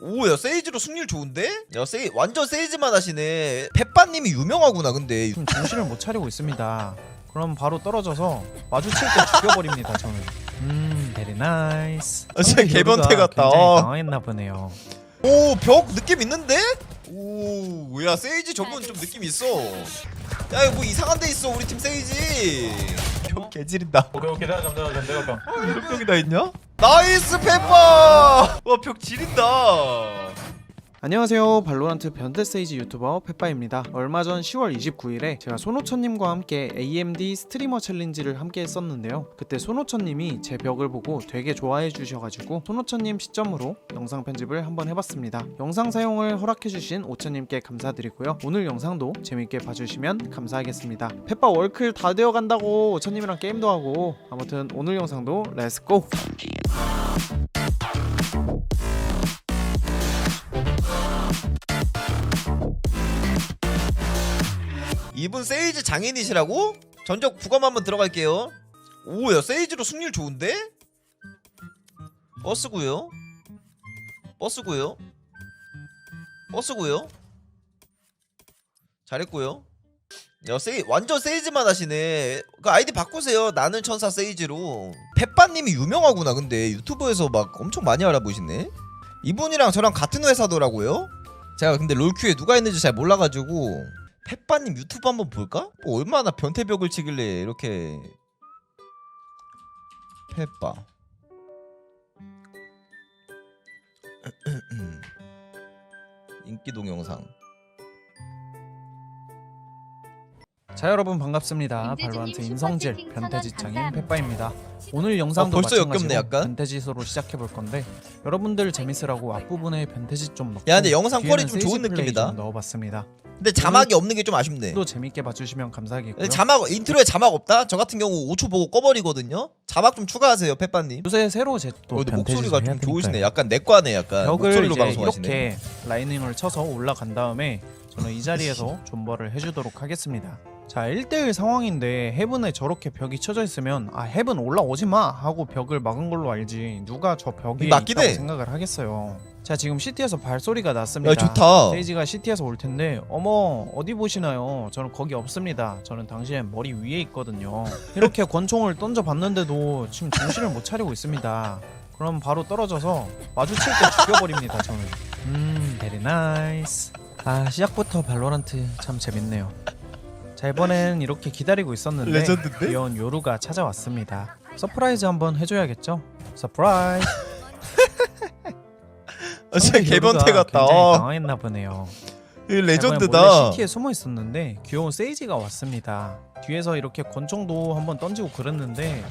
오야 세이지로 승률 좋은데? 야 세이 완전 세이지만 하시네 페빠님이 유명하구나 근데 지금 정신을 못 차리고 있습니다. 그럼 바로 떨어져서 마주칠 때 죽여버립니다 저는. 음, 베리 나이스. 아, 진짜 개변태 같다. 굉장히 어. 당황했나 보네요. 오 벽 느낌 있는데? 오야 세이지 저분 좀 느낌 있어 야 이거 뭐 이상한 데 있어 우리 팀 세이지 벽 개지린다 오케이 오케이 내가 잠 내가 잠 내가 잠 이런 벽이 다 있냐? 나이스 페빠 와벽 지린다 안녕하세요. 발로란트 변태세이지 유튜버 페빠입니다. 얼마 전 10월 29일에 제가 손호천님과 함께 AMD 스트리머 챌린지를 함께 했었는데요. 그때 손호천님이 제 벽을 보고 되게 좋아해 주셔가지고 손호천님 시점으로 영상 편집을 한번 해봤습니다. 영상 사용을 허락해주신 오천님께 감사드리고요. 오늘 영상도 재밌게 봐주시면 감사하겠습니다. 페빠 월클 다 되어간다고 오천님이랑 게임도 하고. 아무튼 오늘 영상도 렛츠고 이분 세이지 장인이시라고? 전적 부검 한번 들어갈게요. 오야 세이지로 승률 좋은데? 버스고요? 버스고요? 버스고요? 잘했고요. 야 세이 완전 세이지만 하시네. 그 아이디 바꾸세요. 나는 천사 세이지로. 페빠님이 유명하구나 근데. 유튜브에서 막 엄청 많이 알아보시네. 이분이랑 저랑 같은 회사더라고요. 제가 근데 롤큐에 누가 있는지 잘 몰라가지고 페빠님 유튜브 한번 볼까? 뭐 얼마나 변태벽을 치길래 이렇게 페빠 인기 동영상 자 여러분 반갑습니다. 슈퍼 인성질 변태지창인. 페빠입니다. 오늘 영상도 어, 벌써 마찬가지로 역겹네, 약간? 변태지소로 시작해 볼 건데 여러분들 재밌으라고 앞부분에 변태지 좀 넣고 야, 근데 영상 퀄이 좀 좋은 느낌이다. 좀 넣어봤습니다. 근데 자막이 없는 게 좀 아쉽네 또 재밌게 봐주시면 감사하겠고요. 근데 자막 인트로에 자막 없다? 저 같은 경우 5초 보고 꺼버리거든요 자막 좀 추가하세요 페빠님 요새 새로 제또 어, 근데 목소리가 좀 좋으시네. 약간 내과네 약간 벽을 목소리로 이제 방송하시네 이렇게 라이닝을 쳐서 올라간 다음에 저는 이 자리에서 존버를 해주도록 하겠습니다. 자 1대1 상황인데 헤븐에 저렇게 벽이 쳐져 있으면 아 헤븐 올라오지 마 하고 벽을 막은 걸로 알지 누가 저 벽에 맞긴 있다고 해. 생각을 하겠어요. 자 지금 CT에서 발소리가 났습니다. 야 좋다 세이지가 CT에서 올 텐데 어머 어디 보시나요? 저는 거기 없습니다. 저는 당신의 머리 위에 있거든요. 이렇게 권총을 던져봤는데도 지금 정신을 못 차리고 있습니다. 그럼 바로 떨어져서 마주칠 때 죽여버립니다. 저는. 음, 베리 나이스. 아 시작부터 발로란트 참 재밌네요. 자 이번엔 이렇게 기다리고 있었는데 레전드인데? 귀여운 요루가 찾아왔습니다. 서프라이즈 한번 해줘야겠죠? 서프라이즈. 아, 진짜 개변태 같다 굉장히 어, 당황했나 보네요. 이 레전드다 CT에 숨어 있었는데 귀여운 세이지가 왔습니다. 뒤에서 이렇게 권총도 한번 던지고 그랬는데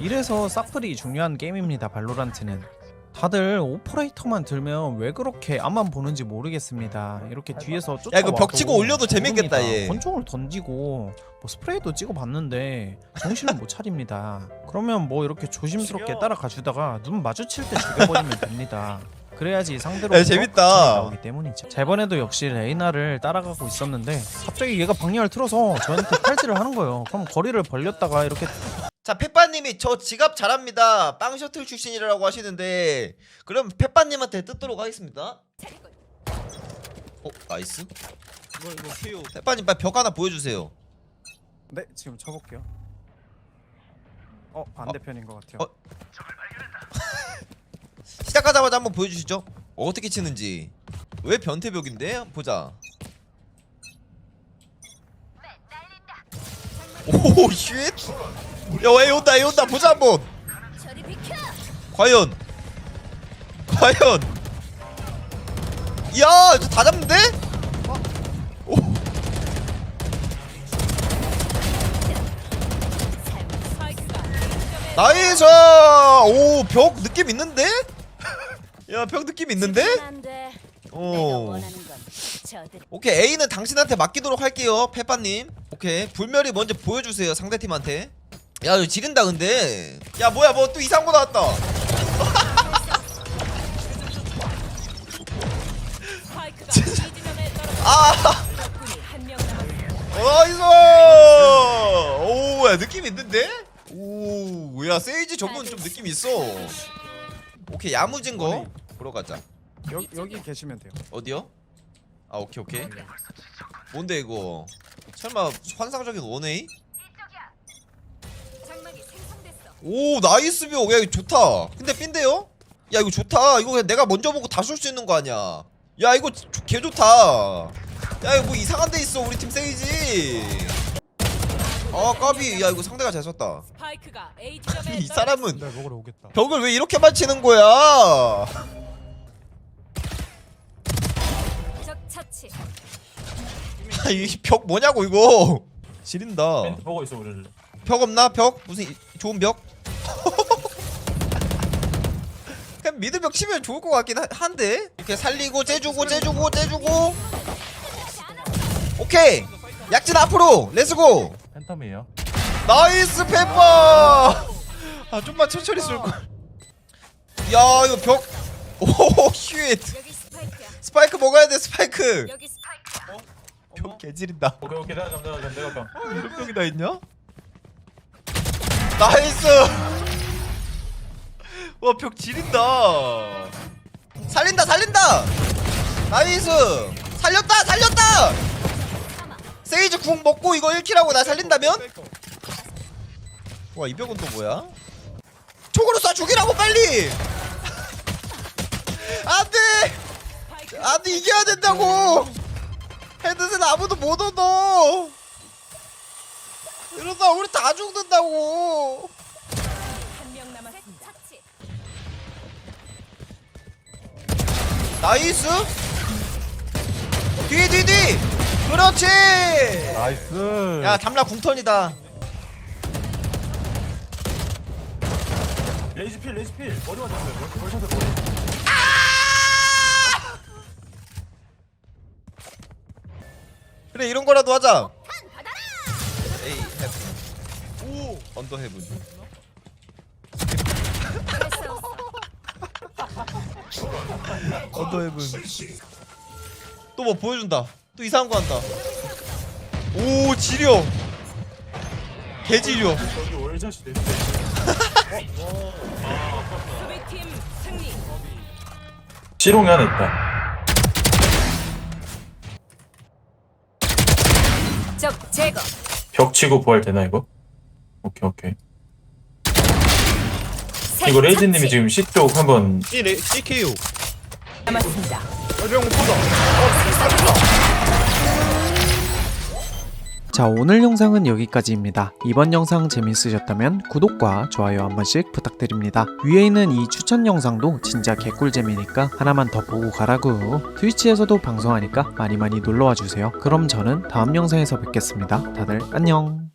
이래서 사플이 중요한 게임입니다. 발로란트는. 다들 오퍼레이터만 들면 왜 그렇게 앞만 보는지 모르겠습니다. 이렇게 뒤에서 쫓아 야, 이거 벽 치고 올려도 재밌겠다, 얘. 권총을 던지고 뭐 스프레이도 찍어봤는데 정신을 못 차립니다. 그러면 뭐 이렇게 조심스럽게 따라가 주다가 눈 마주칠 때 죽여버리면 됩니다. 그래야지 상대로 야, 재밌다. 나오기 때문이죠. 자 이번에도 역시 레이나를 따라가고 있었는데 갑자기 얘가 방향을 틀어서 저한테 탈지를 하는 거예요. 그럼 거리를 벌렸다가 이렇게 자 페빠님이 저 지갑 잘합니다 빵 셔틀 출신이라고 하시는데 그럼 페빠님한테 뜯도록 하겠습니다 어 나이스 이거 이거 KO 페빠님 빨리 벽 하나 보여주세요 네 지금 쳐볼게요. 어 반대편인 것 같아요. 어? 시작하자마자 한번 보여주시죠. 어떻게 치는지. 왜 변태벽인데? 보자. 오 쉣 야왜 온다 얘 온다. 보자 한번! 과연. 과연. 이야 저다 잡는데? 오. 나이스! 오 벽 느낌 있는데? 야벽 느낌 있는데? 오 저들. 오케이 A는 당신한테 맡기도록 할게요 페빠님. 오케이 불멸이 먼저 보여주세요 상대팀한테. 야 이거 지른다 근데. 야 뭐야 뭐 또 이상한 거 나왔다. 아. 나이스 오야 느낌 있는데? 오 야 세이지 저분 좀 느낌 있어 오케이 야무진 거 보러 가자 여기 여기 계시면 돼요. 어디요? 아 오케이 오케이 뭔데 이거 설마 환상적인 원웨이? 오 나이스 벽. 야 이거 좋다. 근데 삔데요? 야 이거 좋다. 이거 그냥 내가 먼저 보고 다 쏠 수 있는 거 아니야. 야 이거 조- 개 좋다. 야 이거 뭐 이상한 데 있어 우리 팀 세이지. 아 까비. 야 이거 상대가 잘 썼다. 스파이크가 A 지점에 이 사람은 날 먹으러 오겠다. 벽을 왜 이렇게 맞히는 거야? 적 처치. 이 벽 뭐냐고 이거. 지린다. 멘트 보고 있어 우리를. 벽 없나? 벽? 무슨 이- 좋은 벽? 그냥 미드 벽 치면 좋을 것 같긴 하- 한데 이렇게 살리고 째주고 째주고 째주고 오케이 약진 앞으로 렛츠고 팬텀이에요. 나이스 페퍼 아 좀만 천천히 쏠 걸 야 이거 벽 오 쉣 여기 스파이크야. 스파이크 먹어야 돼 스파이크 여기 스파이크야. 벽 개지린다 오케이 오케이 내가 감 내가 감 내가 감. 이런 벽이 다 있냐? 나이스! 와, 벽 지린다. 살린다, 살린다! 나이스! 살렸다, 살렸다! 세이지 궁 먹고 이거 1킬하고 나 살린다면? 와, 이 벽은 또 뭐야? 총으로 쏴 죽이라고, 빨리! 안 돼! 스파이크 안 돼, 이겨야 된다고! 헤드셋 아무도 못 얻어! 이러다 우리 다 죽는다고! 나이스! 뒤, 뒤, 뒤! 그렇지! 나이스. 야, 담라 궁턴이다. 레이즈필 레이즈필 머리 맞았어요. 벌써 머리. 그래, 이런 거라도 하자. 에이, 헤븐. 오! 언더 헤븐. 언더 헤븐. 또 뭐 보여준다. 또 이상한 거 한다. 오, 지려! 개 지려. 저기 월샷이 됐어. 수비팀 승리. 지롱이 하나 있다. 적 제거. 벽 치고 부활 되나 이거? 오케이 오케이. 셋 이거 레이즈님이 처치. 지금 C 쪽 한번 CKU. 남았습니다. 자 오늘 영상은 여기까지입니다. 이번 영상 재밌으셨다면 구독과 좋아요 한 번씩 부탁드립니다. 위에 있는 이 추천 영상도 진짜 개꿀잼이니까 하나만 더 보고 가라고. 트위치에서도 방송하니까 많이 많이 놀러와 주세요. 그럼 저는 다음 영상에서 뵙겠습니다. 다들 안녕.